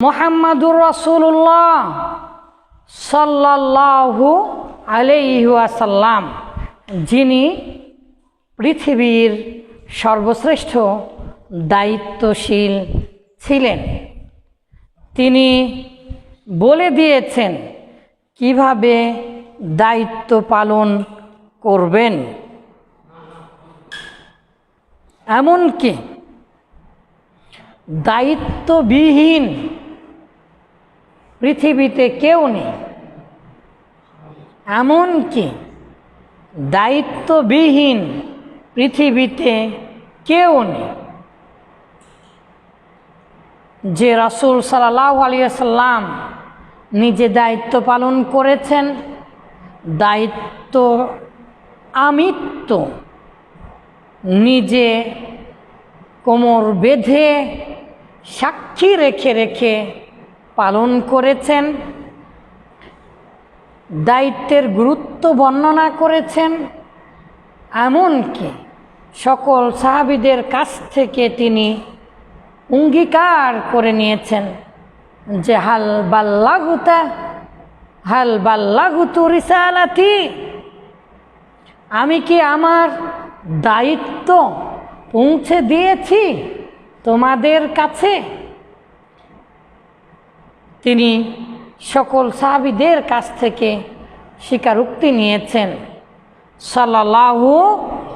মোহাম্মদুর রসুল্লাহ সাল্লাল্লাহু আলাইহাসাল্লাম যিনি পৃথিবীর সর্বশ্রেষ্ঠ দায়িত্বশীল ছিলেন। তিনি বলে দিয়েছেন, কীভাবে দায়িত্ব পালন করবেন? এমনকি দায়িত্ববিহীন পৃথিবীতে কেউ নেই। এমনকি দায়িত্ববিহীন পৃথিবীতে কেউ নেই। যে রাসুল সাল্লাহ আলিয়াল্লাম নিজে দায়িত্ব পালন করেছেন, দায়িত্ব আমিত্ব নিজে কোমর বেঁধে সাক্ষী রেখে রেখে পালন করেছেন, দায়িত্বের গুরুত্ব বর্ণনা করেছেন, এমনকি সকল সাহাবিদের কাছ থেকে তিনি অঙ্গীকার করে নিয়েছেন যে, হাল বাল্লাগুতা, হাল বাল্লাগুতু রিসালাতি, আমি কি আমার দায়িত্ব পৌঁছে দিয়েছি তোমাদের কাছে? তিনি সকল সাহাবিদের কাছ থেকে স্বীকারোক্তি নিয়েছেন। সাল্লাহু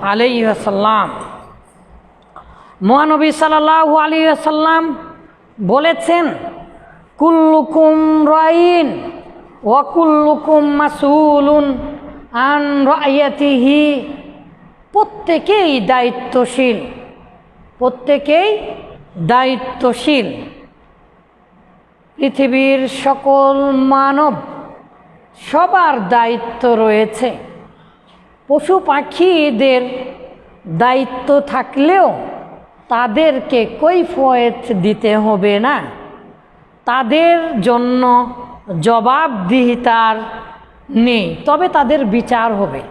আলাইসাল্লাম মহানবী সাল্লাহু আলাইসাল্লাম বলেছেন, কুল্লুকুম রাইন ওয়াকুল্লুকুম মাসুলুন আন রায়াতিহি প্রত্যেকেই দায়িত্বশীল। প্রত্যেকেই দায়িত্বশীল। পৃথিবীর সকল মানব সবার দায়িত্ব রয়েছে। পশু পাখিদের দায়িত্ব থাকলেও তাদেরকে কৈফয়েত দিতে হবে না। তাদের জন্য জবাবদিহিতার নেই, তবে তাদের বিচার হবে।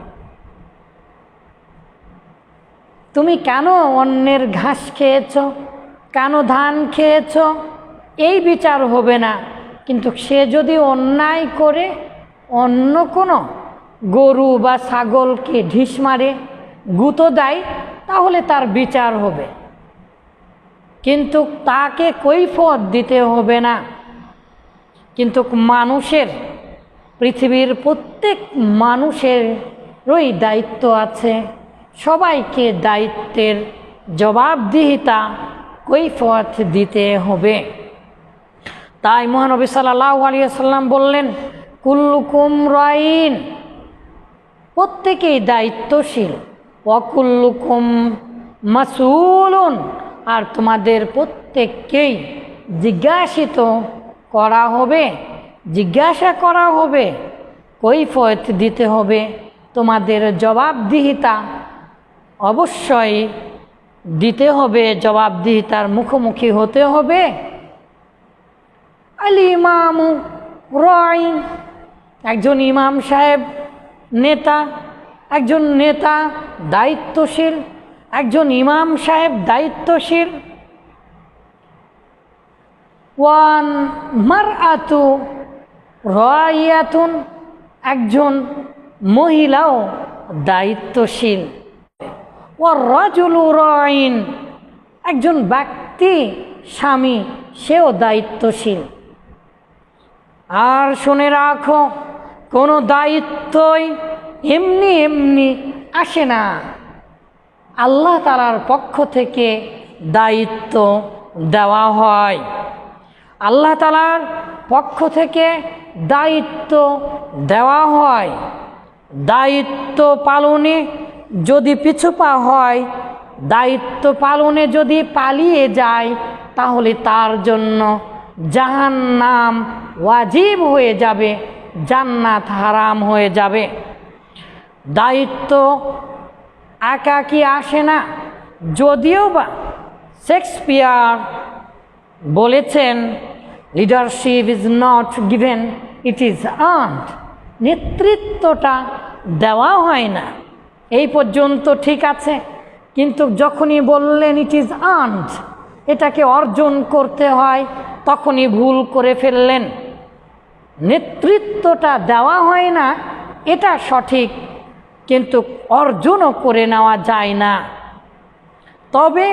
তুমি কেন অন্যের ঘাস খেয়েছ? কেন ধান খেয়েছ? এই বিচার হবে না। কিন্তু সে যদি অন্যায় করে, অন্য কোনো গরু বা ছাগলকে ঢিস মারে, গুঁতো দেয়, তাহলে তার বিচার হবে। কিন্তু তাকে কৈফত দিতে হবে না। কিন্তু মানুষের, পৃথিবীর প্রত্যেক মানুষেরই দায়িত্ব আছে। সবাইকে দায়িত্বের জবাবদিহিতা কৈফত দিতে হবে। তাই মহানবী সাল্লাহ আলিয়াল্লাম বললেন, কুল্লুকুম রাইন। প্রত্যেকেই দায়িত্বশীল। অকুল্লুকুম মাসুলুন আর তোমাদের প্রত্যেককেই জিজ্ঞাসিত করা হবে, জিজ্ঞাসা করা হবে, কৈফত দিতে হবে। তোমাদের জবাবদিহিতা অবশ্যই দিতে হবে, জবাবদিহিতার মুখোমুখি হতে হবে। আল ইমামু একজন ইমাম সাহেব, নেতা, একজন নেতা দায়িত্বশীল, একজন ইমাম সাহেব দায়িত্বশীল। ওয়ান মার আতু রাইয়াতুন, একজন মহিলাও দায়িত্বশীল। ও রাজুলু রাইন, একজন ব্যক্তি স্বামী, সেও দায়িত্বশীল। আর শুনে রাখো, কোনো দায়িত্বই এমনি এমনি আসে না। আল্লাহ তালার পক্ষ থেকে দায়িত্ব দেওয়া হয়। আল্লাহ তালার পক্ষ থেকে দায়িত্ব দেওয়া হয়। দায়িত্ব পালনে যদি পিছুপা হয়, দায়িত্ব পালনে যদি পালিয়ে যায়, তাহলে তার জন্য জাহান নাম ওয়াজিব হয়ে যাবে, জান্নাত হারাম হয়ে যাবে। দায়িত্ব একাকি আসে না? যদিও বা শেক্সপিয়ার বলেছেন leadership is not given it is earned নেতৃত্বটা দেওয়া হয় না। এই পর্যন্ত ঠিক আছে, কিন্তু যখনই বললেন ইট ইজ আর্নড এটাকে অর্জন করতে হয় তখনই ভুল করে ফেললেন। নেতৃত্বটা দেওয়া হয় না, এটা সঠিক, কিন্তু অর্জনও করে নেওয়া যায় না। তবে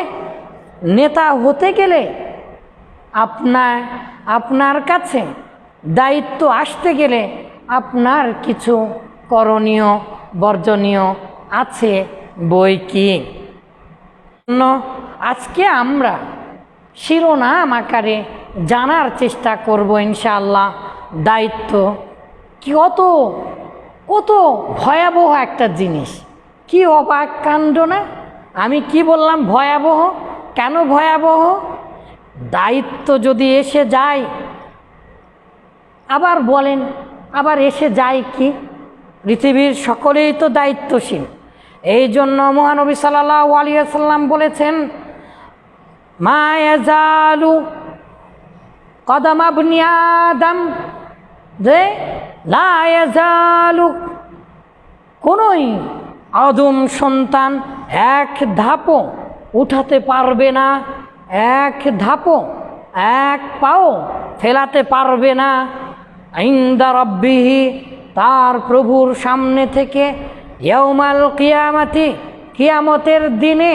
নেতা হতে গেলে আপনার আপনার কাছে দায়িত্ব আসতে গেলে আপনার কিছু করণীয়, বর্জনীয় আছে বই কি? আজকে আমরা শিরোনাম আকারে জানার চেষ্টা করব ইনশাআল্লাহ। দায়িত্ব। কত কত ভয়াবহ একটা জিনিস। কি অবাক কাণ্ড না? আমি কি বললাম ভয়াবহ? কেন ভয়াবহ? দায়িত্ব যদি এসে যায়, আবার বলেন, আবার এসে যায় কি? পৃথিবীর সকলেই তো দায়িত্বশীল। এই জন্য মহানবী সাল্লাহ আলিয়াল্লাম বলেছেন, মা ইয়াজালু কদম আদম যে লা ইয়াজালু, কোনোই আদম সন্তান এক ধাপও উঠাতে পারবে না, এক ধাপও, এক পাও ফেলাতে পারবে না। ইন্দা রব্বিহি, তার প্রভুর সামনে থেকে ইয়মাল কিয়ামাতি, কিয়ামতের দিনে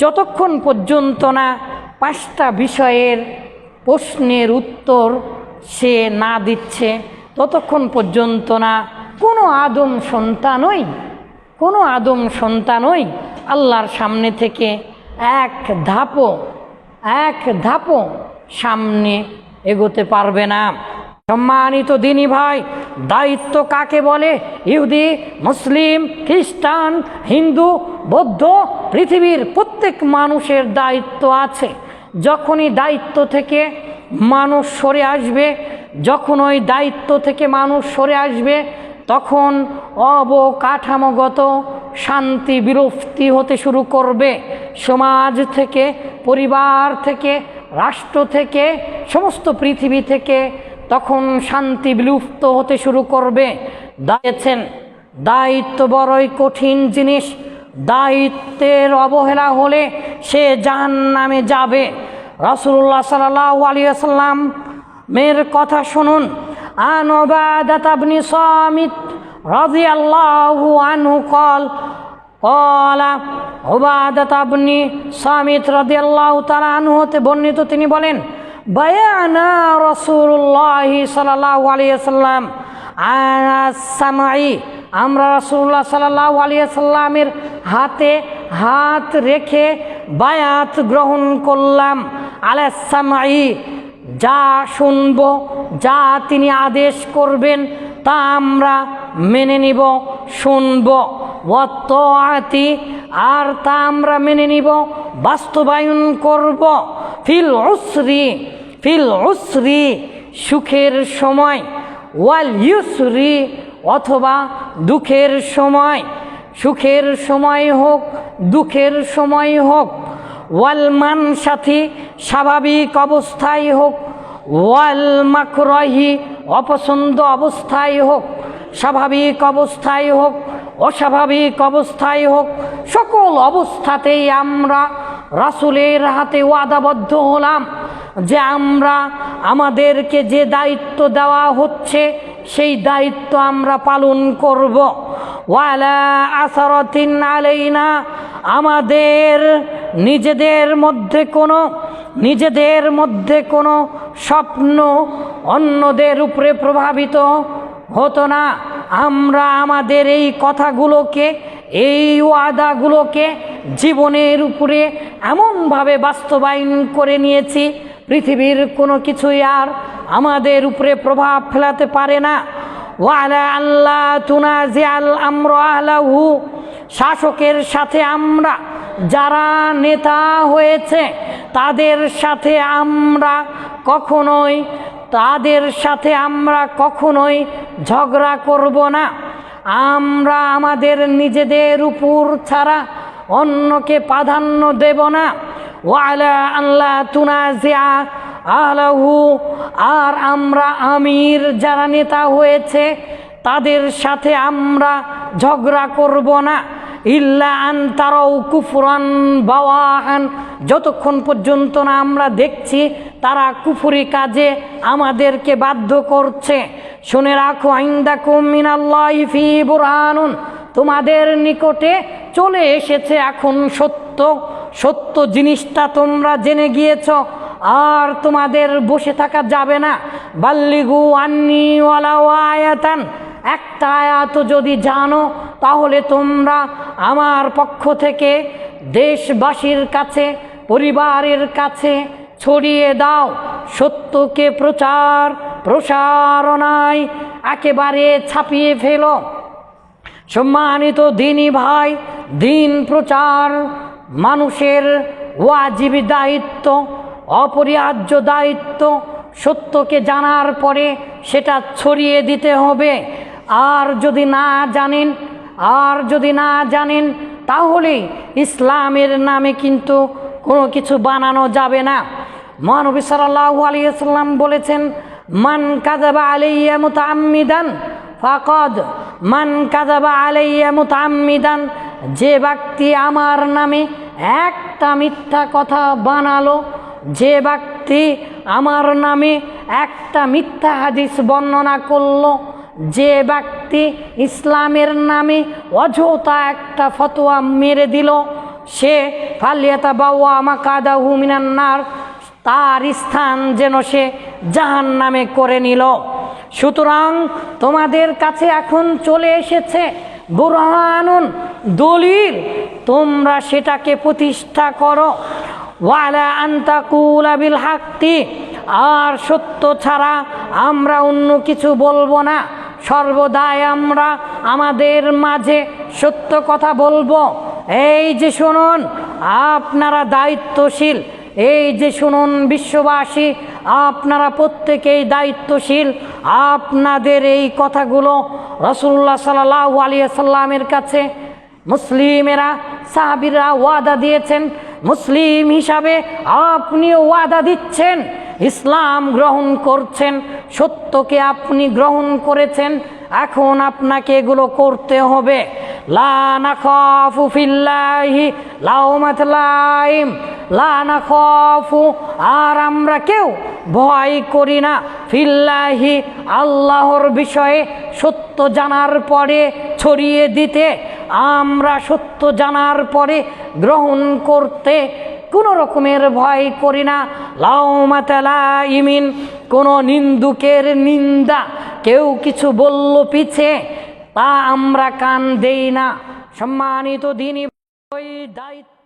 যতক্ষণ পর্যন্ত না পাঁচটা বিষয়ের প্রশ্নের উত্তর সে না দিচ্ছে। ততক্ষণ পর্যন্ত না, কোনো আদম সন্তানই, কোনো আদম সন্তানই আল্লাহর সামনে থেকে এক ধাপও এক ধাপও সামনে এগোতে পারবে না। সম্মানিত দিনী ভাই, দায়িত্ব কাকে বলে? ইহুদি, মুসলিম, খ্রিস্টান, হিন্দু, বৌদ্ধ, পৃথিবীর প্রত্যেক মানুষের দায়িত্ব আছে। যখনই দায়িত্ব থেকে মানুষ সরে আসবে, যখন ওই দায়িত্ব থেকে মানুষ সরে আসবে, তখন অবকাঠামোগত শান্তি বিরক্তি হতে শুরু করবে। সমাজ থেকে, পরিবার থেকে, রাষ্ট্র থেকে, সমস্ত পৃথিবী থেকে তখন শান্তি বিলুপ্ত হতে শুরু করবে। দাঁড়িয়েছেন দায়িত্ব বড়ই কঠিন জিনিস। দায়িত্বের অবহেলা হলে সে জাহান নামে যাবে রসুল্লাহ সাল্লাহ আলিয়াল্লাম মেয়ের কথা শুনুন। আনবাদাত আবনি সামিত রাজি আল্লাহ আনহু কল কলা ওবাদাত আবনি সামিত রাজি আল্লাহ তালা আনহু হতে বর্ণিত তিনি বলেন, বায়ানা রসুল্লাহ সাল্লাহ আলিয়াল্লাম আনাসামাই আমরা রসুল্লাহ সাল্লাহ আলিয়াল্লামের হাতে হাত রেখে বায়াত গ্রহণ করলাম। আলাসামাই যা শুনব, যা তিনি আদেশ করবেন, তা আমরা মেনে নিব, শুনব। আতি আর তা আমরা মেনে নিব, বাস্তবায়ন করব। ফিল উসরি ফিল উসরি, সুখের সময়। ওয়াল ইউসরি অথবা দুঃখের সময়, সুখের সময় হোক, দুঃখের সময় হোক ওয়ালমান সাথী স্বাভাবিক অবস্থায় হোক, ওয়াল মাকরহি অপছন্দ অবস্থায় হোক, স্বাভাবিক অবস্থায় হোক, অস্বাভাবিক অবস্থায় হোক, সকল অবস্থাতেই আমরা রাসুলের হাতে ওয়াদাবদ্ধ হলাম যে আমরা আমাদেরকে যে দায়িত্ব দেওয়া হচ্ছে সেই দায়িত্ব আমরা পালন করব। ওয়ালা আসারতিন আলাইনা, আমাদের নিজেদের মধ্যে কোনো, নিজেদের মধ্যে কোনো স্বপ্ন অন্যদের উপরে প্রভাবিত হতো না। আমরা আমাদের এই কথাগুলোকে, এই ওয়াদাগুলোকে জীবনের উপরে এমনভাবে বাস্তবায়ন করে নিয়েছি পৃথিবীর কোনো কিছুই আর আমাদের উপরে প্রভাব ফেলাতে পারে না। ওয়ালা আল্লাহ তুনাজি আল আমর আলাহু শাসকের সাথে আমরা যারা নেতা হয়েছে, তাদের সাথে আমরা কখনোই, তাদের সাথে আমরা কখনোই ঝগড়া করব না। আমরা আমাদের নিজেদের উপর ছাড়া অন্যকে প্রাধান্য দেব না। ওয়ালা আল্লাহ তুনাজিয়া আলাহু। আর আমরা আমির যারা নেতা হয়েছে, তাদের সাথে আমরা ঝগড়া করব না। ইল্লা আন তারাও কুফরান বাওয়াহান যতক্ষণ পর্যন্ত না আমরা দেখছি, তারা কুফুরি কাজে আমাদেরকে বাধ্য করছে। শুনে রাখো, আইন্দাকুম মিনাল্লাহি ফি বুরহানুন। তোমাদের নিকটে চলে এসেছে এখন সত্য। সত্য জিনিসটা তোমরা জেনে গিয়েছ, আর তোমাদের বসে থাকা যাবে না। বাল্লিগু আন্নি আয়াতান, একটা আয়াত যদি জানো, তাহলে তোমরা আমার পক্ষ থেকে দেশবাসীর কাছে, পরিবারের কাছে ছড়িয়ে দাও। সত্যকে প্রচার, প্রসারণায় একেবারে ছাপিয়ে ফেলো। সম্মানিত দিনী ভাই, দিন প্রচার মানুষের ওয়াজিবি দায়িত্ব, অপরিহার্য দায়িত্ব সত্যকে জানার পরে সেটা ছড়িয়ে দিতে হবে। আর যদি না জানেন, আর যদি না জানেন, তাহলে ইসলামের নামে কিন্তু কোনো কিছু বানানো যাবে না। মহানবী সাল্লাল্লাহু আলাইহি সাল্লাম বলেছেন, মান কাযাবা আলাইয়া মুতাআম্মিদান ফাকাদ। মান কাযাবা আলাইয়া মুতাআম্মিদান যে ব্যক্তি আমার নামে একটা মিথ্যা কথা বানালো, যে ব্যক্তি আমার নামে একটা মিথ্যা হাদিস বর্ণনা করল, যে ব্যক্তি ইসলামের নামে অযথা একটা ফতোয়া মেরে দিল, সে ফালিয়াতা বাউয়া মাকাদা হুমিনান্নার তার স্থান যেন সে জাহান নামে করে নিল। সুতরাং তোমাদের কাছে এখন চলে এসেছে বুরহানুন দলিল, তোমরা সেটাকে প্রতিষ্ঠা করো। ওয়ালা আন্তাকুল আবিল হাক্তি আর সত্য ছাড়া আমরা অন্য কিছু বলব না। সর্বদাই আমরা আমাদের মাঝে সত্য কথা বলব। এই যে শুনুন, আপনারা দায়িত্বশীল, এই যে শুনুন বিশ্ববাসী, আপনারা প্রত্যেকেই দায়িত্বশীল। আপনাদের এই কথাগুলো রসুল্লাহ সাল্লাহ আলিয়া সাল্লামের কাছে মুসলিমেরা সাহাবিরা ওয়াদা দিয়েছেন, মুসলিম হিসাবে আপনিও ওয়াদা দিচ্ছেন, ইসলাম গ্রহণ করছেন, সত্যকে আপনি গ্রহণ করেছেন, এখন আপনাকে এগুলো করতে হবে। আর আমরা কেউ ভয় করি না। ফিল্লাহি, আল্লাহর বিষয়ে সত্য জানার পরে ছড়িয়ে দিতে আমরা সত্য জানার পরে গ্রহণ করতে কোনো রকমের ভয় করি না। লাউমাতালা ইমিন কোনো নিন্দুকের নিন্দা, কেউ কিছু বলল পিছে, তা আমরা কান দেই না। সম্মানিত দিনই দায়িত্ব